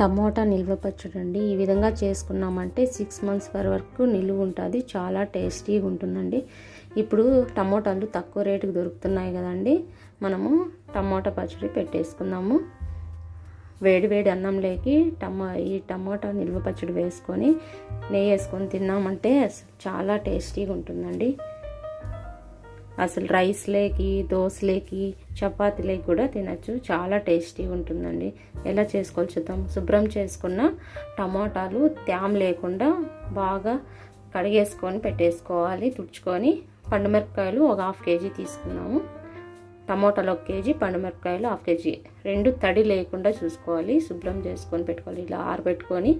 Tomato నిల్వ పచ్చడి అండి ఈ విధంగా చేసుకున్నామంటే సిక్స్ మంత్స్ వరకు నిలువ ఉంటుంది. చాలా టేస్టీగా ఉంటుందండి. ఇప్పుడు టమోటాలు తక్కువ రేటుకి దొరుకుతున్నాయి కదండి. మనము టమోటా పచ్చడి పెట్టేసుకుందాము. వేడి వేడి అన్నంలోకి టమా ఈ టమోటా నిల్వ పచ్చడి వేసుకొని నెయ్యి వేసుకొని తిన్నామంటే చాలా టేస్టీగా ఉంటుందండి. అసలు రైస్లేకి దోశలేకి చపాతీలేకి కూడా తినచ్చు. చాలా టేస్టీగా ఉంటుందండి. ఎలా చేసుకోవాలి చూద్దాం. శుభ్రం చేసుకున్న టమాటాలు తేమ లేకుండా బాగా కడిగేసుకొని పెట్టేసుకోవాలి. తుడుచుకొని పండుమిరపకాయలు ఒక హాఫ్ కేజీ తీసుకున్నాము. టమోటాలు ఒక కేజీ పండుమిరపకాయలు హాఫ్ కేజీ. రెండు తడి లేకుండా చూసుకోవాలి. శుభ్రం చేసుకొని పెట్టుకోవాలి. ఇలా ఆరబెట్టుకొని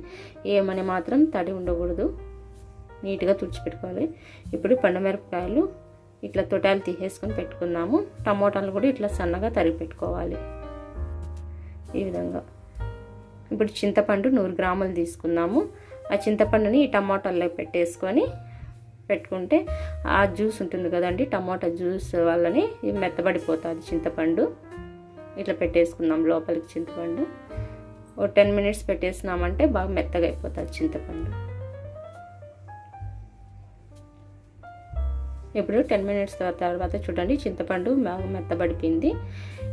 ఏమని మాత్రం తడి ఉండకూడదు. నీట్గా తుడిచిపెట్టుకోవాలి ఇప్పుడు పండుమిరపకాయలు ఇట్లా తొటాలు తీసేసుకొని పెట్టుకున్నాము టమోటాలు కూడా ఇట్లా సన్నగా తరిగి పెట్టుకోవాలి. ఈ విధంగా. ఇప్పుడు చింతపండు నూరు గ్రాములు తీసుకున్నాము ఆ చింతపండుని ఈ టమోటాల్లో పెట్టేసుకొని పెట్టుకుంటే ఆ జ్యూస్ ఉంటుంది కదండి టమోటా జ్యూస్ వల్లని మెత్తబడిపోతుంది చింతపండు. ఇట్లా పెట్టేసుకున్నాం లోపలికి చింతపండు. ఓ టెన్ మినిట్స్ పెట్టేసినామంటే బాగా మెత్తగా అయిపోతుంది చింతపండు. ఇప్పుడు టెన్ మినిట్స్ తర్వాత చూడండి చింతపండు బాగా మెత్తబడిపోయింది.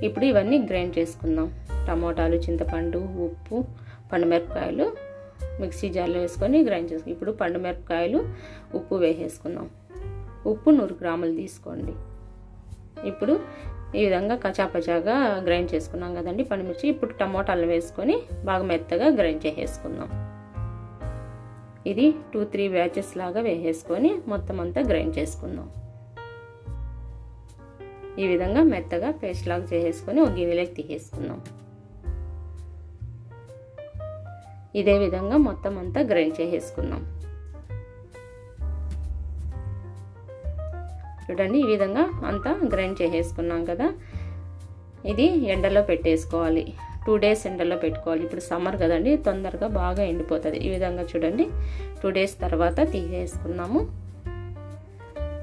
ఇప్పుడు ఇవన్నీ గ్రైండ్ చేసుకుందాం. టమోటాలు చింతపండు ఉప్పు పండుమిరపకాయలు మిక్సీ జార్లో వేసుకొని గ్రైండ్ చేసుకుందాం ఇప్పుడు పండుమిరపకాయలు ఉప్పు వేసేసుకుందాం. ఉప్పు నూరు గ్రాములు తీసుకోండి. ఇప్పుడు ఈ విధంగా కచాపచాగా గ్రైండ్ చేసుకున్నాం కదండి పండుమిర్చి. ఇప్పుడు టమోటాలు వేసుకొని బాగా మెత్తగా గ్రైండ్ చేసేసుకుందాం. ఇది టూ త్రీ బ్యాచెస్ లాగా వేసేసుకొని మొత్తం అంతా గ్రైండ్ చేసుకుందాం. ఈ విధంగా మెత్తగా పేస్ట్ లాగా చేసేసుకొని ఒక గిన్నెలోకి తీసేసుకుందాం. ఇదే విధంగా మొత్తం అంతా గ్రైండ్ చేసేసుకుందాం. చూడండి ఈ విధంగా అంతా గ్రైండ్ చేసేసుకున్నాం కదా. ఇది ఎండలో పెట్టేసుకోవాలి. టూ డేస్ ఎండలో పెట్టుకోవాలి. ఇప్పుడు సమ్మర్ కదండి తొందరగా బాగా ఎండిపోతుంది. ఈ విధంగా చూడండి. టూ డేస్ తర్వాత తీసేసుకున్నాము.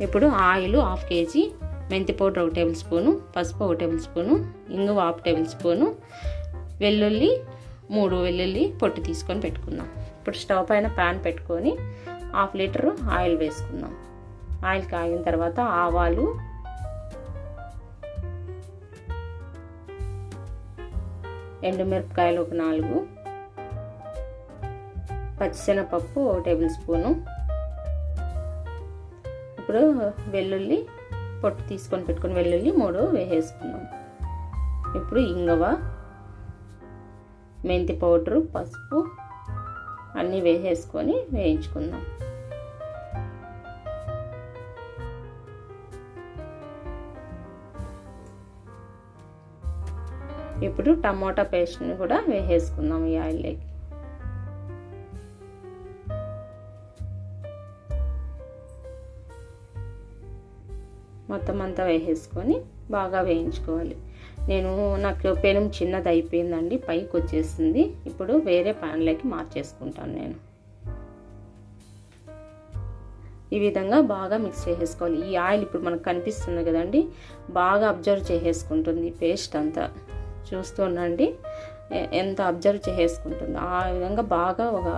ఇప్పుడు ఆయిల్ హాఫ్ కేజీ మెంతి పౌడర్ ఒక టేబుల్ స్పూను పసుపు ఒక టేబుల్ స్పూను ఇంగువ హాఫ్ టేబుల్ స్పూను వెల్లుల్లి మూడు వెల్లుల్లి పొట్టు తీసుకొని పెట్టుకుందాం ఇప్పుడు స్టవ్ పైన ప్యాన్ పెట్టుకొని హాఫ్ లీటర్ ఆయిల్ వేసుకుందాం ఆయిల్ కాగిన తర్వాత ఆవాలు ఎండుమిరపకాయలు ఒక నాలుగు. పచ్చిశనగపప్పు ఒక టేబుల్ స్పూను. ఇప్పుడు వెల్లుల్లి పొట్టు తీసుకొని పెట్టుకుని వెల్లుల్లి మూడు వేసేసుకున్నాం. ఇప్పుడు ఇంగవ మెంతి పౌడరు పసుపు అన్నీ వేసేసుకొని వేయించుకుందాం. ఇప్పుడు టమోటా పేస్ట్ని కూడా వేసేసుకుందాం ఈ ఆయిల్లోకి. మొత్తం అంతా వేసేసుకొని బాగా వేయించుకోవాలి. నేను నాకు పెనం చిన్నది అయిపోయిందండి పైకి వచ్చేసింది. ఇప్పుడు వేరే ప్యాన్లోకి మార్చేసుకుంటాను నేను. ఈ విధంగా బాగా మిక్స్ చేసేసుకోవాలి. ఈ ఆయిల్ ఇప్పుడు మనకు కనిపిస్తుంది కదండి బాగా అబ్జర్వ్ చేసేసుకుంటుంది పేస్ట్ అంతా. చూస్తుండండి ఎంత అబ్జర్వ్ చేసుకుంటుందో ఆ విధంగా బాగా ఒక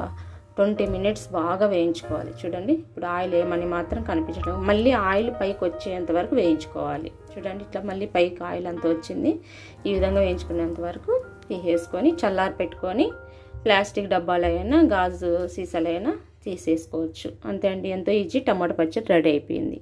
ట్వంటీ మినిట్స్ బాగా వేయించుకోవాలి. చూడండి. ఇప్పుడు ఆయిల్ ఏమని మాత్రం కనిపించడం మళ్ళీ ఆయిల్ పైకి వచ్చేంత వరకు వేయించుకోవాలి. చూడండి. ఇట్లా మళ్ళీ పైకి ఆయిల్ అంతా వచ్చింది. ఈ విధంగా వేయించుకునేంత వరకు తీసేసుకొని చల్లారి పెట్టుకొని ప్లాస్టిక్ డబ్బాలైనా గాజు సీసాలైనా తీసేసుకోవచ్చు. అంతే అండి. ఎంతో ఈజీ. టమాటా పచ్చడి రెడీ అయిపోయింది.